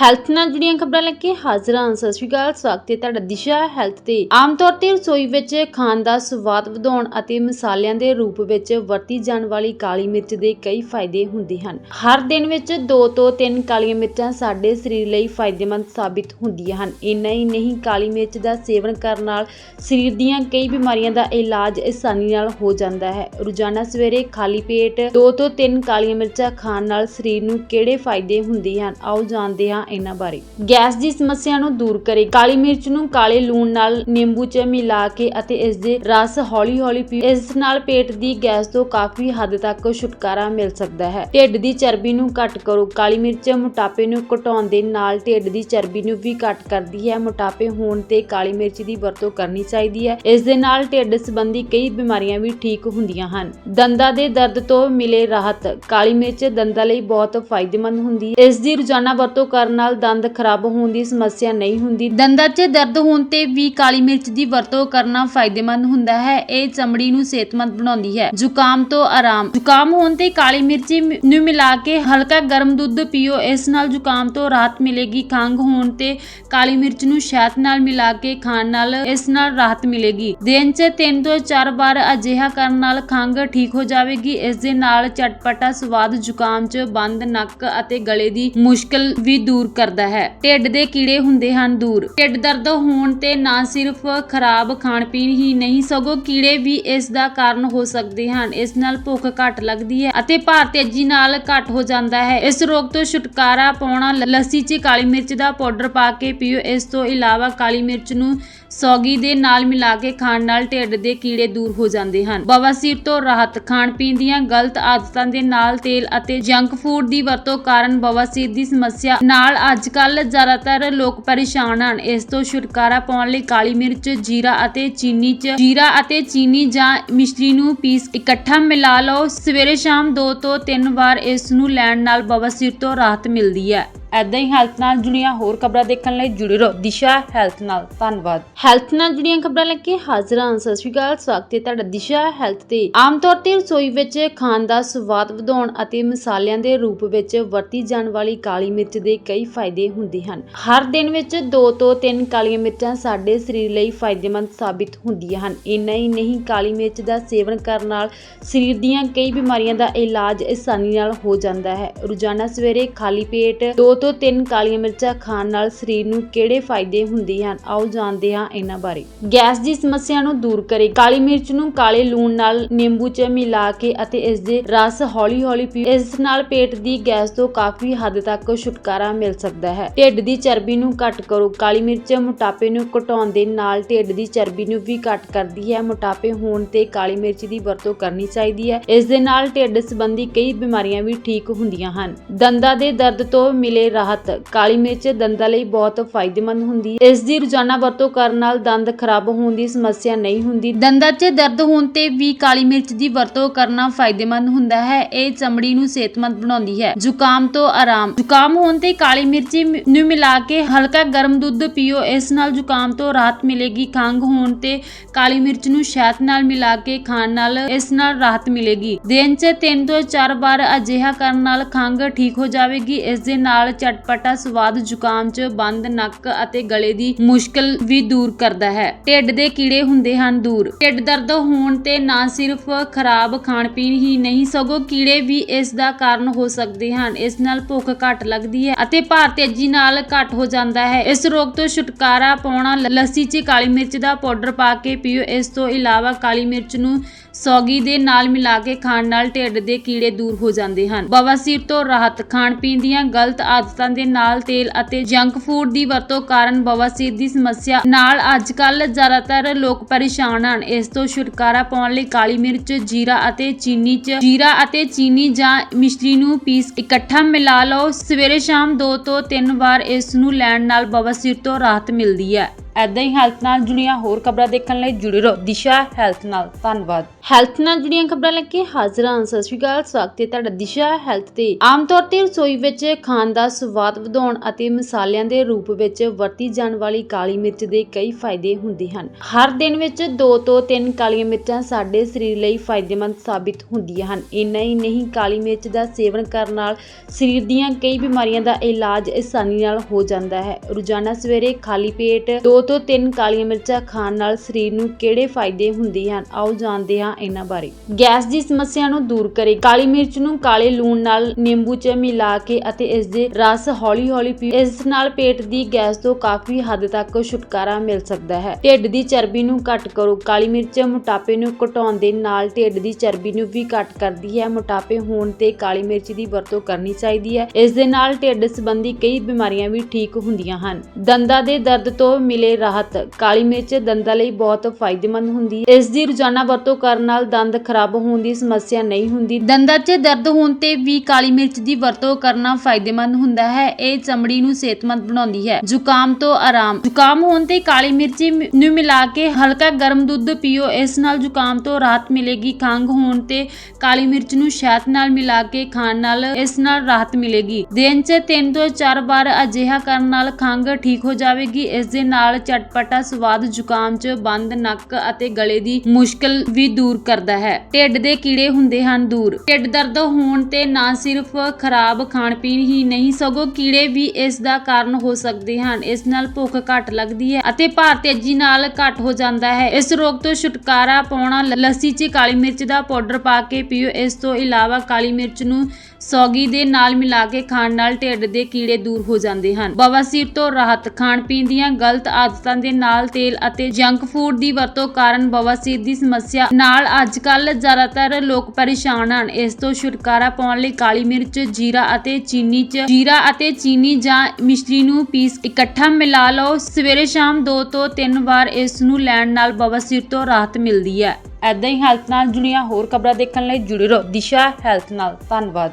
Health ਨਾਲ ਜੁੜੀਆਂ ਖਬਰਾਂ ਲੈ ਕੇ ਹਾਜ਼ਰ ਹਾਂ। ਸਤਿ ਸ਼੍ਰੀ ਅਕਾਲ, ਸਵਾਗਤ ਹੈ ਤੁਹਾਡਾ ਦਿਸ਼ਾ ਹੈਲਥ ਤੇ। ਆਮ ਤੌਰ ਤੇ ਰਸੋਈ ਵਿੱਚ ਖਾਣ ਦਾ ਸਵਾਦ ਵਧਾਉਣ ਅਤੇ ਮਸਾਲਿਆਂ ਦੇ ਰੂਪ ਵਿੱਚ ਵਰਤੀ ਜਾਣ ਵਾਲੀ ਕਾਲੀ ਮਿਰਚ ਦੇ ਕਈ ਫਾਇਦੇ ਹੁੰਦੇ ਹਨ। ਹਰ ਦਿਨ ਵਿੱਚ 2 ਤੋਂ 3 ਕਾਲੀਆਂ ਮਿਰਚਾਂ ਸਾਡੇ ਸਰੀਰ ਲਈ ਫਾਇਦੇਮੰਦ ਸਾਬਿਤ ਹੁੰਦੀਆਂ ਹਨ। ਇੰਨਾ ਹੀ ਨਹੀਂ, ਕਾਲੀ ਮਿਰਚ ਦਾ ਸੇਵਨ ਕਰਨ ਨਾਲ ਸਰੀਰ ਦੀਆਂ ਕਈ ਬਿਮਾਰੀਆਂ ਦਾ ਇਲਾਜ ਆਸਾਨੀ ਨਾਲ ਹੋ ਜਾਂਦਾ ਹੈ। ਰੋਜ਼ਾਨਾ ਸਵੇਰੇ ਖਾਲੀ ਪੇਟ 2 ਤੋਂ 3 ਕਾਲੀਆਂ ਮਿਰਚਾਂ ਖਾਣ ਨਾਲ ਸਰੀਰ ਨੂੰ ਕਿਹੜੇ ਫਾਇਦੇ ਹੁੰਦੇ ਹਨ? ਆਓ ਜਾਣਦੇ ਹਾਂ ਇਹਨਾਂ ਬਾਰੇ। ਗੈਸ ਦੀ ਸਮੱਸਿਆ ਨੂੰ ਦੂਰ ਕਰੇ। ਕਾਲੀ ਮਿਰਚ ਨੂੰ ਕਾਲੇ ਲੂਣ ਨਾਲ ਨਿੰਬੂ 'ਚ ਮਿਲਾ ਕੇ ਅਤੇ ਇਸ ਦੇ ਰਸ ਹੌਲੀ-ਹੌਲੀ ਪੀਓ ਇਸ ਨਾਲ ਪੇਟ ਦੀ ਗੈਸ ਤੋਂ ਕਾਫੀ ਹੱਦ ਤੱਕ ਛੁਟਕਾਰਾ ਮਿਲ ਸਕਦਾ ਹੈ। ਢਿੱਡ ਦੀ ਚਰਬੀ ਨੂੰ ਘੱਟ ਕਰੋ। ਕਾਲੀ ਮਿਰਚ ਮੋਟਾਪੇ ਨੂੰ ਘਟਾਉਣ ਦੇ ਨਾਲ ਢਿੱਡ ਦੀ ਚਰਬੀ ਨੂੰ ਵੀ ਘੱਟ ਕਰਦੀ ਹੈ। ਮੋਟਾਪੇ ਹੋਣ ਤੇ ਕਾਲੀ ਮਿਰਚ ਦੀ ਵਰਤੋਂ ਕਰਨੀ ਚਾਹੀਦੀ ਹੈ। ਇਸ ਦੇ ਨਾਲ ਢਿੱਡ ਸੰਬੰਧੀ ਕਈ ਬਿਮਾਰੀਆਂ ਵੀ ਠੀਕ ਹੁੰਦੀਆਂ ਹਨ। ਦੰਦਾਂ ਦੇ ਦਰਦ ਤੋਂ ਮਿਲੇ ਰਾਹਤ। ਕਾਲੀ ਮਿਰਚ ਦੰਦਾਂ ਲਈ ਬਹੁਤ ਫਾਇਦੇਮੰਦ ਹੁੰਦੀ ਹੈ। ਇਸ ਦੀ ਰੋਜ਼ਾਨਾ ਵਰਤੋਂ ਕਰਨ ਨਾਲ ਦੰਦ ਖਰਾਬ ਹੋਣ ਦੀ ਸਮੱਸਿਆ ਨਹੀਂ ਹੁੰਦੀ। ਦੰਦਾਂ 'ਚ ਦਰਦ ਹੋਣ ਤੇ ਵੀ ਕਾਲੀ ਮਿਰਚ ਦੀ ਵਰਤੋਂ ਕਰਨਾ ਫਾਇਦੇਮੰਦ ਹੁੰਦਾ ਹੈ। ਇਹ ਚਮੜੀ ਨੂੰ ਸਿਹਤਮੰਦ ਬਣਾਉਂਦੀ ਹੈ। ਜ਼ੁਕਾਮ ਤੋਂ ਆਰਾਮ। ਜ਼ੁਕਾਮ ਹੋਣ ਤੇ ਕਾਲੀ ਮਿਰਚ ਨੂੰ ਮਿਲਾ ਕੇ ਹਲਕਾ ਗਰਮ ਦੁੱਧ ਪੀਓ। ਇਸ ਨਾਲ ਜ਼ੁਕਾਮ ਤੋਂ ਰਾਹਤ ਮਿਲੇਗੀ। ਖੰਘ ਹੋਣ ਤੇ ਕਾਲੀ ਮਿਰਚ ਨੂੰ ਸ਼ਹਿਦ ਨਾਲ ਮਿਲਾ ਕੇ ਖਾਣ ਨਾਲ ਇਸ ਨਾਲ ਰਾਹਤ ਮਿਲੇਗੀ। ਦਿਨ 'ਚ 3 ਤੋਂ 4 ਵਾਰ ਅਜਿਹਾ ਕਰਨ ਨਾਲ ਖੰਘ ਠੀਕ ਹੋ ਜਾਵੇਗੀ। ਇਸ ਦੇ ਨਾਲ ਚਟਪਟਾ ਸਵਾਦ ਜ਼ੁਕਾਮ 'ਚ ਬੰਦ ਨੱਕ ਅਤੇ ਗਲੇ ਦੀ ਮੁਸ਼ਕਲ ਵੀ ਦੂਰ ਕਰਦਾ ਹੈ। ਢਿੱਡ ਦੇ ਕੀੜੇ ਹੁੰਦੇ ਹਨ ਦੂਰ। ਢਿੱਡ ਦਰਦ ਹੋਣ ਤੇ ਨਾ ਸਿਰਫ ਖਰਾਬ ਖਾਣ ਪੀਣ ਹੀ ਨਹੀਂ, ਸਗੋਂ ਕੀੜੇ ਵੀ ਇਸ ਦਾ ਕਾਰਨ ਹੋ ਸਕਦੇ ਹਨ। ਇਸ ਨਾਲ ਭੁੱਖ ਘੱਟ ਲੱਗਦੀ ਹੈ ਅਤੇ ਭਾਰ ਤੇਜ਼ੀ ਨਾਲ ਘੱਟ ਹੋ ਜਾਂਦਾ ਹੈ। ਇਸ ਰੋਗ ਤੋਂ ਛੁਟਕਾਰਾ ਪਾਉਣਾ ਲੱਸੀ 'ਚ ਕਾਲੀ ਮਿਰਚ ਦਾ ਪਾਊਡਰ ਪਾ ਕੇ ਪੀਓ। ਇਸ ਤੋਂ ਇਲਾਵਾ ਕਾਲੀ ਮਿਰਚ ਨੂੰ ਸੌਗੀ ਦੇ ਨਾਲ ਮਿਲਾ ਕੇ ਖਾਣ ਨਾਲ ਢਿੱਡ ਦੇ ਕੀੜੇ ਦੂਰ ਹੋ ਜਾਂਦੇ ਹਨ। ਬਵਾਸੀਰ ਤੋਂ ਰਾਹਤ ਖਾਣ ਪੀਣ ਦੀਆਂ ਗਲਤ ਆਦਤਾਂ ਦੇ ਨਾਲ ਤੇਲ ਅਤੇ ਜੰਕ ਫੂਡ ਦੀ ਵਰਤੋਂ ਕਾਰਨ ਬਵਾਸੀਰ ਦੀ ਸਮੱਸਿਆ ਨਾਲ ਅੱਜਕੱਲ ਜ਼ਿਆਦਾਤਰ ਲੋਕ ਪਰੇਸ਼ਾਨ ਹਨ। ਇਸ ਤੋਂ ਛੁਟਕਾਰਾ ਪਾਉਣ ਲਈ ਕਾਲੀ ਮਿਰਚ, ਜੀਰਾ ਅਤੇ ਚੀਨੀ ਚ ਜੀਰਾ ਅਤੇ ਚੀਨੀ ਜਾਂ ਮਿਸ਼ਰੀ ਨੂੰ ਪੀਸ ਇਕੱਠਾ ਮਿਲਾ ਲਓ। ਸਵੇਰੇ ਸ਼ਾਮ 2 ਤੋਂ 3 ਵਾਰ ਇਸ ਨੂੰ ਲੈਣ ਨਾਲ ਬਵਾਸੀਰ ਤੋਂ ਰਾਹਤ ਮਿਲਦੀ ਹੈ। ਐਦਾਂ ਹੀ ਹੈਲਥ ਨਾਲ ਜੁੜੀਆਂ ਹੋਰ ਖਬਰਾਂ ਦੇਖਣ ਲਈ ਜੁੜੇ ਰਹੋ ਦਿਸ਼ਾ ਹੈਲਥ ਨਾਲ। ਧੰਨਵਾਦ। ਹੈਲਥ ਨਾਲ ਜੁੜੀਆਂ ਖਬਰਾਂ ਲੈ ਕੇ ਹਾਜ਼ਰ ਹਾਂ। ਸਤਿ ਸ਼੍ਰੀ ਅਕਾਲ, ਸਵਾਗਤ ਹੈ ਤੁਹਾਡਾ ਦਿਸ਼ਾ ਹੈਲਥ ਤੇ। ਆਮ ਤੌਰ ਤੇ ਰਸੋਈ ਵਿੱਚ ਖਾਣ ਦਾ ਸਵਾਦ ਵਧਾਉਣ ਅਤੇ ਮਸਾਲਿਆਂ ਦੇ ਰੂਪ ਵਿੱਚ ਵਰਤੀ ਜਾਣ ਵਾਲੀ ਕਾਲੀ ਮਿਰਚ ਦੇ ਕਈ ਫਾਇਦੇ ਹੁੰਦੇ ਹਨ। ਹਰ ਦਿਨ ਵਿੱਚ 2 ਤੋਂ 3 ਕਾਲੀਆਂ ਮਿਰਚਾਂ ਸਾਡੇ ਸਰੀਰ ਲਈ ਫਾਇਦੇਮੰਦ ਸਾਬਿਤ ਹੁੰਦੀਆਂ ਹਨ। ਇੰਨਾ ਹੀ ਨਹੀਂ, ਕਾਲੀ ਮਿਰਚ ਦਾ ਸੇਵਨ ਕਰਨ ਨਾਲ ਸਰੀਰ ਦੀਆਂ ਕਈ ਬਿਮਾਰੀਆਂ ਦਾ ਇਲਾਜ ਆਸਾਨੀ ਨਾਲ ਹੋ ਜਾਂਦਾ ਹੈ। ਰੋਜ਼ਾਨਾ ਸਵੇਰੇ ਖਾਲੀ ਪੇਟ 2 ਤੋਂ ਤਿੰਨ ਕਾਲੀਆਂ ਮਿਰਚਾਂ ਖਾਣ ਨਾਲ ਸਰੀਰ ਨੂੰ ਕਿਹੜੇ ਫਾਇਦੇ ਹੁੰਦੇ ਹਨ? ਆਓ ਜਾਣਦੇ ਹਾਂ ਇਹਨਾਂ ਬਾਰੇ। ਗੈਸ ਦੀ ਸਮੱਸਿਆ ਨੂੰ ਦੂਰ ਕਰੇ। ਕਾਲੀ ਮਿਰਚ ਨੂੰ ਕਾਲੇ ਲੂਣ ਨਾਲ ਨਿੰਬੂ 'ਚ ਮਿਲਾ ਕੇ ਅਤੇ ਇਸ ਦੇ ਰਸ ਹੌਲੀ-ਹੌਲੀ ਪੀਓ ਇਸ ਨਾਲ ਪੇਟ ਦੀ ਗੈਸ ਤੋਂ ਕਾਫੀ ਹੱਦ ਤੱਕ ਛੁਟਕਾਰਾ ਮਿਲ ਸਕਦਾ ਹੈ। ਢਿੱਡ ਦੀ ਚਰਬੀ ਨੂੰ ਘੱਟ ਕਰੋ। ਕਾਲੀ ਮਿਰਚ ਮੋਟਾਪੇ ਨੂੰ ਘਟਾਉਣ ਦੇ ਨਾਲ ਢਿੱਡ ਦੀ ਚਰਬੀ ਨੂੰ ਵੀ ਘੱਟ ਕਰਦੀ ਹੈ। ਮੋਟਾਪੇ ਹੋਣ ਤੇ ਕਾਲੀ ਮਿਰਚ ਦੀ ਵਰਤੋਂ ਕਰਨੀ ਚਾਹੀਦੀ ਹੈ। ਇਸ ਦੇ ਨਾਲ ਢਿੱਡ ਸੰਬੰਧੀ ਕਈ ਬਿਮਾਰੀਆਂ ਵੀ ਠੀਕ ਹੁੰਦੀਆਂ ਹਨ। ਦੰਦਾਂ ਦੇ ਦਰਦ ਤੋਂ ਮਿਲੇ ਰਾਹਤ। ਕਾਲੀ ਮਿਰਚ ਦੰਦਾਂ ਲਈ ਬਹੁਤ ਫਾਇਦੇਮੰਦ ਹੁੰਦੀ ਹੈ। ਇਸ ਦੀ ਰੋਜ਼ਾਨਾ ਵਰਤੋਂ ਕਰਨ ਨਾਲ ਦੰਦ ਖਰਾਬ ਹੋਣ ਦੀ ਸਮੱਸਿਆ ਨਹੀਂ ਹੁੰਦੀ। ਦੰਦਾਂ 'ਚ ਦਰਦ ਹੋਣ ਤੇ ਵੀ ਕਾਲੀ ਮਿਰਚ ਦੀ ਵਰਤੋਂ ਕਰਨਾ ਫਾਇਦੇਮੰਦ ਹੁੰਦਾ ਹੈ। ਇਹ ਚਮੜੀ ਨੂੰ ਸਿਹਤਮੰਦ ਬਣਾਉਂਦੀ ਹੈ। ਜ਼ੁਕਾਮ ਤੋਂ ਆਰਾਮ। ਜ਼ੁਕਾਮ ਹੋਣ ਤੇ ਕਾਲੀ ਮਿਰਚ ਨੂੰ ਮਿਲਾ ਕੇ ਹਲਕਾ ਗਰਮ ਦੁੱਧ ਪੀਓ। ਇਸ ਨਾਲ ਜ਼ੁਕਾਮ ਤੋਂ ਰਾਹਤ ਮਿਲੇਗੀ। ਖੰਘ ਹੋਣ ਤੇ ਕਾਲੀ ਮਿਰਚ ਨੂੰ ਸ਼ਹਿਦ ਨਾਲ ਮਿਲਾ ਕੇ ਖਾਣ ਨਾਲ ਇਸ ਨਾਲ ਰਾਹਤ ਮਿਲੇਗੀ। ਦਿਨ 'ਚ 3 ਤੋਂ 4 ਵਾਰ ਅਜਿਹਾ ਕਰਨ ਨਾਲ ਖੰਘ ਠੀਕ ਹੋ ਜਾਵੇਗੀ। ਇਸ ਦੇ ਨਾਲ ਚਟਪਟਾ ਸਵਾਦ ਜ਼ੁਕਾਮ 'ਚ ਬੰਦ ਨੱਕ ਅਤੇ ਗਲੇ ਦੀ ਮੁਸ਼ਕਲ ਵੀ ਦੂਰ ਕਰਦਾ ਹੈ। ਢਿੱਡ ਦੇ ਕੀੜੇ ਹੁੰਦੇ ਹਨ ਦੂਰ। ਢਿੱਡ ਦਰਦ ਹੋਣ ਤੇ ਨਾ ਸਿਰਫ ਖਰਾਬ ਖਾਣ ਪੀਣ ਹੀ ਨਹੀਂ, ਸਗੋਂ ਕੀੜੇ ਵੀ ਇਸ ਦਾ ਕਾਰਨ ਹੋ ਸਕਦੇ ਹਨ। ਇਸ ਨਾਲ ਭੁੱਖ ਘੱਟ ਲੱਗਦੀ ਹੈ ਅਤੇ ਭਾਰ ਤੇਜ਼ੀ ਨਾਲ ਘੱਟ ਹੋ ਜਾਂਦਾ ਹੈ। ਇਸ ਰੋਗ ਤੋਂ ਛੁਟਕਾਰਾ ਪਾਉਣਾ, ਲੱਸੀ 'ਚ ਕਾਲੀ ਮਿਰਚ ਦਾ ਪਾਊਡਰ ਪਾ ਕੇ ਪੀਓ। ਇਸ ਤੋਂ ਇਲਾਵਾ ਕਾਲੀ ਮਿਰਚ ਨੂੰ ਸੌਗੀ ਦੇ ਨਾਲ ਮਿਲਾ ਕੇ ਖਾਣ ਨਾਲ ਢਿੱਡ ਦੇ ਕੀੜੇ ਦੂਰ ਹੋ ਜਾਂਦੇ ਹਨ। ਬਵਾਸੀਰ ਤੋਂ ਰਾਹਤ, ਖਾਣ ਪੀਣ ਦੀਆਂ ਗਲਤ ਆਦਤਾਂ ਦੇ ਨਾਲ ਤੇਲ ਅਤੇ ਜੰਕ ਫੂਡ ਦੀ ਵਰਤੋਂ ਕਾਰਨ ਬਵਾਸੀਰ ਦੀ ਸਮੱਸਿਆ ਨਾਲ ਅੱਜਕੱਲ ਜ਼ਿਆਦਾਤਰ ਲੋਕ ਪਰੇਸ਼ਾਨ ਹਨ। ਇਸ ਤੋਂ ਛੁਟਕਾਰਾ ਪਾਉਣ ਲਈ ਕਾਲੀ ਮਿਰਚ, ਜੀਰਾ ਅਤੇ ਚੀਨੀ ਚ ਜੀਰਾ ਅਤੇ ਚੀਨੀ ਜਾਂ ਮਿਸ਼ਰੀ ਨੂੰ ਪੀਸ ਇਕੱਠਾ ਮਿਲਾ ਲਓ। ਸਵੇਰੇ ਸ਼ਾਮ 2 ਤੋਂ 3 ਵਾਰ ਇਸ ਨੂੰ ਲੈਣ ਨਾਲ ਬਵਾਸੀਰ ਤੋਂ ਰਾਹਤ ਮਿਲਦੀ ਹੈ। ਐਦਾਂ ਹੀ ਹੈਲਥ ਨਾਲ ਜੁੜੀਆਂ ਹੋਰ ਖਬਰਾਂ ਦੇਖਣ ਲਈ ਜੁੜੇ ਰਹੋ ਦਿਸ਼ਾ ਹੈਲਥ ਨਾਲ। ਧੰਨਵਾਦ। ਹੈਲਥ ਨਾਲ ਜੁੜੀਆਂ ਖਬਰਾਂ ਲੈ ਕੇ ਹਾਜ਼ਰ ਹਾਂ। ਸਤਿ ਸ਼੍ਰੀ ਅਕਾਲ, ਸਵਾਗਤ ਹੈ ਤੁਹਾਡਾ ਦਿਸ਼ਾ ਹੈਲਥ ਤੇ। ਆਮ ਤੌਰ ਤੇ ਰਸੋਈ ਵਿੱਚ ਖਾਣ ਦਾ ਸਵਾਦ ਵਧਾਉਣ ਅਤੇ ਮਸਾਲਿਆਂ ਦੇ ਰੂਪ ਵਿੱਚ ਵਰਤੀ ਜਾਣ ਵਾਲੀ ਕਾਲੀ ਮਿਰਚ ਦੇ ਕਈ ਫਾਇਦੇ ਹੁੰਦੇ ਹਨ। ਹਰ ਦਿਨ ਵਿੱਚ 2 ਤੋਂ 3 ਕਾਲੀਆਂ ਮਿਰਚਾਂ ਸਾਡੇ ਸਰੀਰ ਲਈ ਫਾਇਦੇਮੰਦ ਸਾਬਿਤ ਹੁੰਦੀਆਂ ਹਨ। ਇੰਨਾ ਹੀ ਨਹੀਂ, ਕਾਲੀ ਮਿਰਚ ਦਾ ਸੇਵਨ ਕਰਨ ਨਾਲ ਸਰੀਰ ਦੀਆਂ ਕਈ ਬਿਮਾਰੀਆਂ ਦਾ ਇਲਾਜ ਆਸਾਨੀ ਨਾਲ ਹੋ ਜਾਂਦਾ ਹੈ। ਰੋਜ਼ਾਨਾ ਸਵੇਰੇ ਖਾਲੀ ਪੇਟ 2 ਤੋਂ ਤਿੰਨ ਕਾਲੀਆਂ ਮਿਰਚਾਂ ਖਾਣ ਨਾਲ ਸਰੀਰ ਨੂੰ ਕਿਹੜੇ ਫਾਇਦੇ ਹੁੰਦੇ ਹਨ? ਆਓ ਜਾਣਦੇ ਹਾਂ ਇਹਨਾਂ ਬਾਰੇ। ਗੈਸ ਦੀ ਸਮੱਸਿਆ ਨੂੰ ਦੂਰ ਕਰੇ। ਕਾਲੀ ਮਿਰਚ ਨੂੰ ਕਾਲੇ ਲੂਣ ਨਾਲ ਨਿੰਬੂ 'ਚ ਮਿਲਾ ਕੇ ਅਤੇ ਇਸ ਦੇ ਰਸ ਹੌਲੀ-ਹੌਲੀ ਪੀਓ ਇਸ ਨਾਲ ਪੇਟ ਦੀ ਗੈਸ ਤੋਂ ਕਾਫੀ ਹੱਦ ਤੱਕ ਛੁਟਕਾਰਾ ਮਿਲ ਸਕਦਾ ਹੈ। ਢਿੱਡ ਦੀ ਚਰਬੀ ਨੂੰ ਘੱਟ ਕਰੋ। ਕਾਲੀ ਮਿਰਚ ਮੋਟਾਪੇ ਨੂੰ ਘਟਾਉਣ ਦੇ ਨਾਲ ਢਿੱਡ ਦੀ ਚਰਬੀ ਨੂੰ ਵੀ ਘੱਟ ਕਰਦੀ ਹੈ। ਮੋਟਾਪੇ ਹੋਣ ਤੇ ਕਾਲੀ ਮਿਰਚ ਦੀ ਵਰਤੋਂ ਕਰਨੀ ਚਾਹੀਦੀ ਹੈ। ਇਸ ਦੇ ਨਾਲ ਢਿੱਡ ਸੰਬੰਧੀ ਕਈ ਬਿਮਾਰੀਆਂ ਵੀ ਠੀਕ ਹੁੰਦੀਆਂ ਹਨ। ਦੰਦਾਂ ਦੇ ਦਰਦ ਤੋਂ ਮਿਲੇ ਰਾਹਤ। ਕਾਲੀ ਮਿਰਚ ਦੰਦਾਂ ਲਈ ਬਹੁਤ ਫਾਇਦੇਮੰਦ ਹੁੰਦੀ ਹੈ। ਇਸ ਦੀ ਰੋਜ਼ਾਨਾ ਵਰਤੋਂ ਕਰਨ ਨਾਲ ਦੰਦ ਖਰਾਬ ਹੋਣ ਦੀ ਸਮੱਸਿਆ ਨਹੀਂ ਹੁੰਦੀ। ਦੰਦਾਂ 'ਚ ਦਰਦ ਹੋਣ ਤੇ ਵੀ ਕਾਲੀ ਮਿਰਚ ਦੀ ਵਰਤੋਂ ਕਰਨਾ ਫਾਇਦੇਮੰਦ ਹੁੰਦਾ ਹੈ। ਇਹ ਚਮੜੀ ਨੂੰ ਸਿਹਤਮੰਦ ਬਣਾਉਂਦੀ ਹੈ। ਜ਼ੁਕਾਮ ਤੋਂ ਆਰਾਮ। ਜ਼ੁਕਾਮ ਹੋਣ ਤੇ ਕਾਲੀ ਮਿਰਚ ਨੂੰ ਮਿਲਾ ਕੇ ਹਲਕਾ ਗਰਮ ਦੁੱਧ ਪੀਓ। ਇਸ ਨਾਲ ਜ਼ੁਕਾਮ ਤੋਂ ਰਾਹਤ ਮਿਲੇਗੀ। ਖੰਘ ਹੋਣ ਤੇ ਕਾਲੀ ਮਿਰਚ ਨੂੰ ਸ਼ਹਿਦ ਨਾਲ ਮਿਲਾ ਕੇ ਖਾਣ ਨਾਲ ਇਸ ਨਾਲ ਰਾਹਤ ਮਿਲੇਗੀ। ਦਿਨ 'ਚ 3 ਤੋਂ 4 ਵਾਰ ਅਜਿਹਾ ਕਰਨ ਨਾਲ ਖੰਘ ਠੀਕ ਹੋ ਜਾਵੇਗੀ। ਇਸ ਦੇ ਨਾਲ ਚਟਪਟਾ ਸਵਾਦ ਜ਼ੁਕਾਮ 'ਚ ਬੰਦ ਨੱਕ ਅਤੇ ਗਲੇ ਦੀ ਮੁਸ਼ਕਲ ਵੀ ਦੂਰ ਕਰਦਾ ਹੈ। ਢਿੱਡ ਦੇ ਕੀੜੇ ਹੁੰਦੇ ਹਨ ਦੂਰ। ਢਿੱਡ ਦਰਦ ਹੋਣ ਤੇ ਨਾ ਸਿਰਫ ਖਰਾਬ ਖਾਣ ਪੀਣ ਹੀ ਨਹੀਂ, ਸਗੋਂ ਕੀੜੇ ਵੀ ਇਸ ਦਾ ਕਾਰਨ ਹੋ ਸਕਦੇ ਹਨ। ਇਸ ਨਾਲ ਭੁੱਖ ਘੱਟ ਲੱਗਦੀ ਹੈ ਅਤੇ ਭਾਰ ਤੇਜ਼ੀ ਨਾਲ ਘੱਟ ਹੋ ਜਾਂਦਾ ਹੈ। ਇਸ ਰੋਗ ਤੋਂ ਛੁਟਕਾਰਾ ਪਾਉਣਾ ਲੱਸੀ 'ਚ ਕਾਲੀ ਮਿਰਚ ਦਾ ਪਾਊਡਰ ਪਾ ਕੇ ਪੀਓ। ਇਸ ਤੋਂ ਇਲਾਵਾ ਕਾਲੀ ਮਿਰਚ ਨੂੰ ਸੌਗੀ ਦੇ ਨਾਲ ਮਿਲਾ ਕੇ ਖਾਣ ਨਾਲ ਢਿੱਡ ਦੇ ਕੀੜੇ ਦੂਰ ਹੋ ਜਾਂਦੇ ਹਨ। ਬਵਾਸੀਰ ਤੋਂ ਰਾਹਤ ਖਾਣ ਪੀਣ ਦੀਆਂ ਗਲਤ ਆਦਤਾਂ ਦੇ ਨਾਲ ਤੇਲ ਅਤੇ ਜੰਕ ਫੂਡ ਦੀ ਵਰਤੋਂ ਕਾਰਨ ਬਵਾਸੀਰ ਦੀ ਸਮੱਸਿਆ ਨਾਲ ਅੱਜਕੱਲ ਜ਼ਿਆਦਾਤਰ ਲੋਕ ਪਰੇਸ਼ਾਨ ਹਨ। ਇਸ ਤੋਂ ਛੁਟਕਾਰਾ ਪਾਉਣ ਲਈ ਕਾਲੀ ਮਿਰਚ, ਜੀਰਾ ਅਤੇ ਚੀਨੀ ਚ ਜੀਰਾ ਅਤੇ ਚੀਨੀ ਜਾਂ ਮਿਸ਼ਰੀ ਨੂੰ ਪੀਸ ਇਕੱਠਾ ਮਿਲਾ ਲਓ। ਸਵੇਰੇ ਸ਼ਾਮ 2 ਤੋਂ 3 ਵਾਰ ਇਸ ਨੂੰ ਲੈਣ ਨਾਲ ਬਵਾਸੀਰ ਤੋਂ ਰਾਹਤ ਮਿਲਦੀ ਹੈ। ਐਦਾਂ ਹੀ ਹੈਲਥ ਨਾਲ ਜੁੜੀਆਂ ਹੋਰ ਖਬਰਾਂ ਦੇਖਣ ਲਈ ਜੁੜੇ ਰਹੋ। ਦਿਸ਼ਾ ਹੈਲਥ ਨਾਲ। ਧੰਨਵਾਦ।